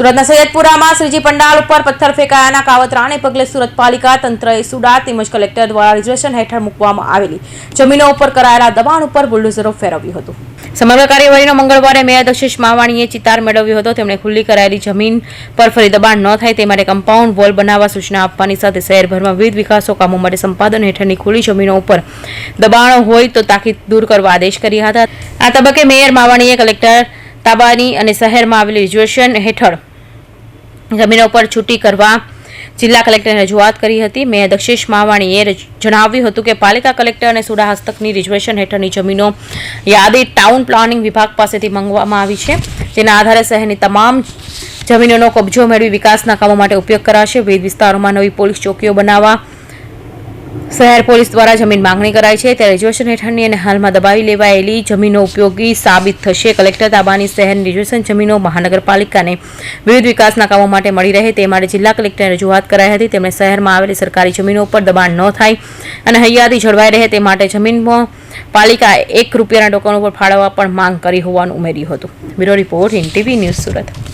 સુરતના સૈયદપુરામાં શ્રીજી પંડાલ ઉપર પથ્થર ફેંકાયાના કાવતરાને પગલે સુરત પાલિકા તંત્રએ સુડા તેમજ કલેક્ટર દ્વારા રિઝર્વેશન હેઠળ મૂકવામાં આવેલી જમીનો ઉપર કરાયેલા દબાણ ઉપર બુલડોઝરો ફેરવ્યું હતું. સમગ્ર કાર્યવાહીનો મંગળવારે મેયર દક્ષિશ માવાણીએ ચિતાર મેળવ્યો હતો. તેમણે ખુલ્લી કરાયેલી જમીન પર ફરી દબાણ ન થાય તે માટે કમ્પાઉન્ડ વોલ બનાવવા સૂચના આપવાની સાથે શહેરભરમાં વિવિધ વિકાસો કામો માટે સંપાદન હેઠળની ખુલ્લી જમીનો ઉપર દબાણો હોય તો તાકીદ દૂર કરવા આદેશ કર્યા હતા. આ તબક્કે મેયર માવાણીએ કલેક્ટર તાબાની અને શહેરમાં આવેલી રિઝર્વેશન હેઠળ જમીનો પર છૂટી કરવા જિલ્લા કલેક્ટરને રજૂઆત કરી હતી. મેયર દક્ષેશ માવાણીએ જણાવ્યું હતું કે પાલિકા કલેક્ટર અને સુડા હસ્તકની રિઝર્વેશન હેઠળની જમીનો યાદી ટાઉન પ્લાનિંગ વિભાગ પાસેથી મંગવામાં આવી છે. જેના આધારે શહેરની તમામ જમીનોનો કબજો મેળવી વિકાસના કામો માટે ઉપયોગ કરાશે. વિવિધ વિસ્તારોમાં નવી પોલીસ ચોકીઓ બનાવવા શહેર પોલીસ દ્વારા જમીન માંગણી કરાઈ છે. ત્યારે રિઝર્વેશન હેઠળની અને હાલમાં દબાવી લેવાયેલી જમીનો ઉપયોગી સાબિત થશે. કલેક્ટર તાબાની શહેરની રિઝર્વેશન જમીનો મહાનગરપાલિકાને વિવિધ વિકાસના કામો માટે મળી રહે તે માટે જિલ્લા કલેક્ટરને રજૂઆત કરાઈ હતી. તેમણે શહેરમાં આવેલી સરકારી જમીનો ઉપર દબાણ ન થાય અને હૈયાદી જળવાઈ રહે તે માટે જમીનમાં પાલિકા એક રૂપિયાના ટોકન ઉપર ફાળવવા પણ માંગ કરી હોવાનું ઉમેર્યું હતું. Bureau report in TV news Surat.